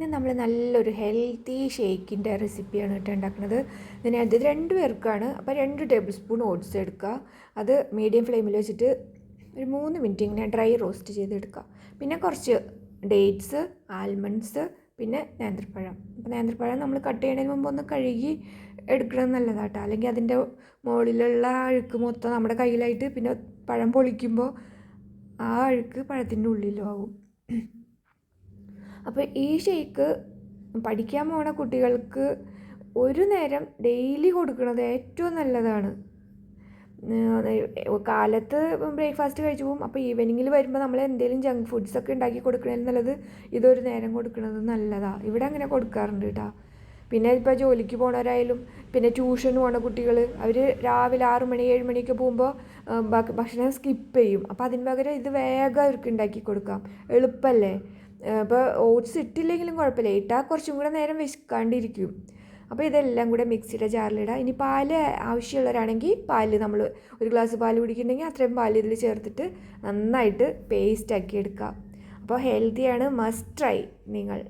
ഇന്ന് നമ്മൾ നല്ലൊരു ഹെൽത്തി ഷേക്കിന്റെ റെസിപ്പിയാണ് കേട്ടോ ഉണ്ടാക്കുന്നത് ഇതിന് ഇത് രണ്ട് പേർക്കാണ്. അപ്പോൾ രണ്ട് ടേബിൾ സ്പൂൺ ഓട്സ് എടുക്കുക അത് മീഡിയം ഫ്ലെയിമിൽ വെച്ചിട്ട് ഒരു മൂന്ന് മിനിറ്റ് ഇങ്ങനെ ഡ്രൈ റോസ്റ്റ് ചെയ്തെടുക്കുക പിന്നെ കുറച്ച് ഡേറ്റ്സ് ആൽമണ്ട്സ് പിന്നെ നേന്ത്രപ്പഴം. അപ്പോൾ നേന്ത്രപ്പഴം നമ്മൾ കട്ട് ചെയ്യുന്നതിന് മുമ്പ് ഒന്ന് കഴുകി എടുക്കണം നല്ലതാട്ടോ അല്ലെങ്കിൽ അതിന്റെ മുകളിലുള്ള അഴുക്ക് മൊത്തം നമ്മുടെ കയ്യിലായിട്ട് പിന്നെ പഴം പൊളിക്കുമ്പോൾ ആ അഴുക്ക് പഴത്തിന്റെ ഉള്ളിലും ആവും അപ്പോൾ ഈ ഷേക്ക് പഠിക്കാൻ പോണ കുട്ടികൾക്ക് ഒരു നേരം ഡെയിലി കൊടുക്കുന്നത് ഏറ്റവും നല്ലതാണ്. കാലത്ത് ബ്രേക്ക്ഫാസ്റ്റ് കഴിച്ചു പോകും അപ്പോൾ ഈവനിങ്ങിൽ വരുമ്പോൾ നമ്മൾ എന്തെങ്കിലും ജങ്ക് ഫുഡ്സ് ഒക്കെ ഉണ്ടാക്കി കൊടുക്കണേൽ നല്ലത് ഇതൊരു നേരം കൊടുക്കുന്നത് നല്ലതാണ് ഇവിടെ അങ്ങനെ കൊടുക്കാറുണ്ട് കേട്ടോ. പിന്നെ ഇപ്പോൾ ജോലിക്ക് പോണവരായാലും പിന്നെ ട്യൂഷൻ പോണ കുട്ടികൾ അവർ രാവിലെ ആറ് മണി ഏഴ് മണിയൊക്കെ പോകുമ്പോൾ ഭക്ഷണം സ്കിപ്പ് ചെയ്യും. അപ്പോൾ അതിന് പകരം ഇത് വേഗം അവർക്ക് ഉണ്ടാക്കി കൊടുക്കാം. എളുപ്പമല്ലേ? അപ്പോൾ ഓട്സ് ഇട്ടില്ലെങ്കിലും കുഴപ്പമില്ല. ഇട്ടാൽ കുറച്ചും കൂടെ നേരം വിശക്കാണ്ടിരിക്കും. അപ്പോൾ ഇതെല്ലാം കൂടെ മിക്സിയുടെ ജാറിലിടുക ഇനി പാൽ ആവശ്യമുള്ളവരാണെങ്കിൽ പാൽ നമ്മൾ ഒരു ഗ്ലാസ് പാൽ കുടിക്കുന്നുണ്ടെങ്കിൽ അത്രയും പാൽ ഇതിൽ ചേർത്തിട്ട് നന്നായിട്ട് പേസ്റ്റ് ആക്കി എടുക്കുക. അപ്പോൾ ഹെൽത്തിയാണ് മസ്റ്റ് ട്രൈ നിങ്ങൾ.